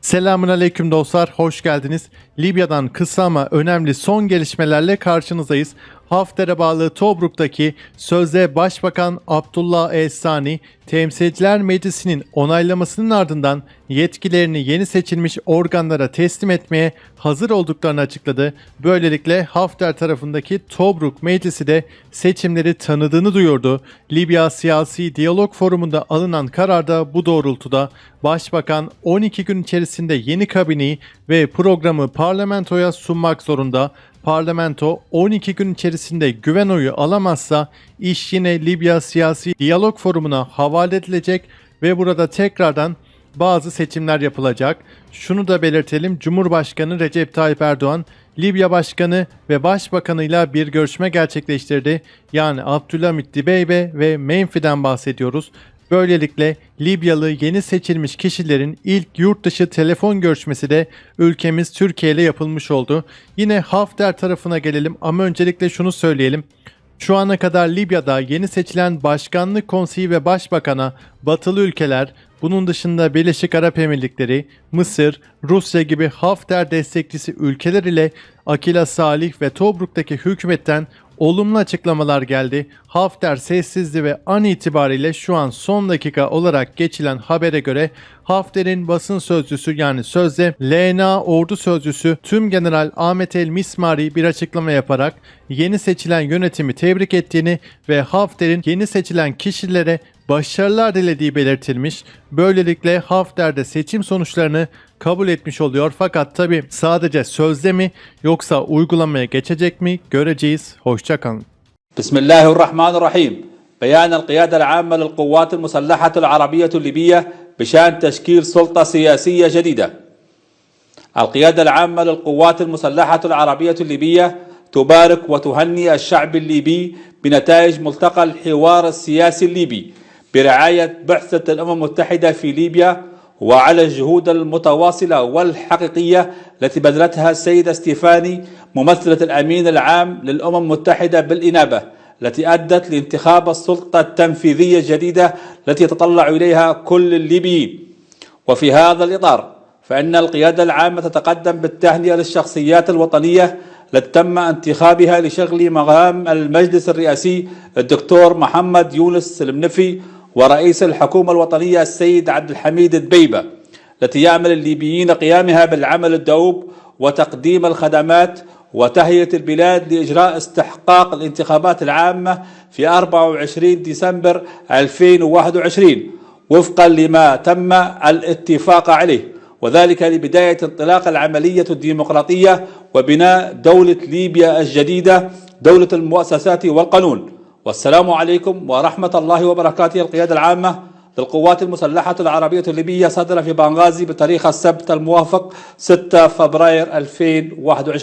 Selamun aleyküm dostlar, hoş geldiniz. Libya'dan kısa ama önemli son gelişmelerle karşınızdayız. Hafter'e bağlı Tobruk'taki sözde Başbakan Abdullah El-Sani, Temsilciler Meclisi'nin onaylamasının ardından yetkilerini yeni seçilmiş organlara teslim etmeye hazır olduklarını açıkladı. Böylelikle Hafter tarafındaki Tobruk Meclisi de seçimleri tanıdığını duyurdu. Libya Siyasi Diyalog Forumu'nda alınan kararda bu doğrultuda Başbakan 12 gün içerisinde yeni kabineyi ve programı parlamentoya sunmak zorunda. Parlamento 12 gün içerisinde güven oyu alamazsa iş yine Libya Siyasi Diyalog Forumu'na havale edilecek ve burada tekrardan bazı seçimler yapılacak. Şunu da belirtelim. Cumhurbaşkanı Recep Tayyip Erdoğan Libya Başkanı ve Başbakanıyla bir görüşme gerçekleştirdi. Yani Abdülhamit Dibeybe ve Menfi'den bahsediyoruz. Böylelikle Libyalı yeni seçilmiş kişilerin ilk yurt dışı telefon görüşmesi de ülkemiz Türkiye ile yapılmış oldu. Yine Hafter tarafına gelelim ama öncelikle şunu söyleyelim. Şu ana kadar Libya'da yeni seçilen Başkanlık Konseyi ve Başbakan'a batılı ülkeler, bunun dışında Birleşik Arap Emirlikleri, Mısır, Rusya gibi Hafter destekçisi ülkeler ile Akila Salih ve Tobruk'taki hükümetten olumlu açıklamalar geldi. Hafter sessizdi ve an itibariyle şu an son dakika olarak geçilen habere göre Hafter'in basın sözcüsü yani sözde LNA ordu sözcüsü Tüm General Ahmet El Mismari bir açıklama yaparak yeni seçilen yönetimi tebrik ettiğini ve Hafter'in yeni seçilen kişilere başarılar dilediği belirtilmiş. Böylelikle Hafter'de seçim sonuçlarını kabul etmiş oluyor. Fakat tabi sadece sözde mi yoksa uygulamaya geçecek mi göreceğiz. Hoşçakalın. بسم الله الرحمن الرحيم بيان القيادة العامة للقوات المسلحة العربية الليبية بشأن تشكيل سلطة سياسية جديدة القيادة العامة للقوات المسلحة العربية الليبية تبارك وتهنئ الشعب الليبي بنتائج ملتقى الحوار السياسي الليبي برعاية بعثة الأمم المتحدة في ليبيا وعلى الجهود المتواصلة والحقيقية التي بذلتها السيدة ستيفاني ممثلة الأمين العام للأمم المتحدة بالإنابة التي أدت لانتخاب السلطة التنفيذية الجديدة التي يتطلع إليها كل الليبيين. وفي هذا الإطار فإن القيادة العامة تتقدم بالتهنئة للشخصيات الوطنية التي تم انتخابها لشغل مقام المجلس الرئاسي الدكتور محمد يونس المنفي ورئيس الحكومة الوطنية السيد عبد الحميد دبيبة التي يعمل الليبيين قيامها بالعمل الدؤوب وتقديم الخدمات وتهيئة البلاد لإجراء استحقاق الانتخابات العامة في 24 ديسمبر 2021 وفقا لما تم الاتفاق عليه وذلك لبداية انطلاق العملية الديمقراطية وبناء دولة ليبيا الجديدة دولة المؤسسات والقانون. والسلام عليكم ورحمة الله وبركاته. القيادة العامة للقوات المسلحة العربية الليبية صدر في بنغازي بتاريخ السبت الموافق 6 فبراير 2021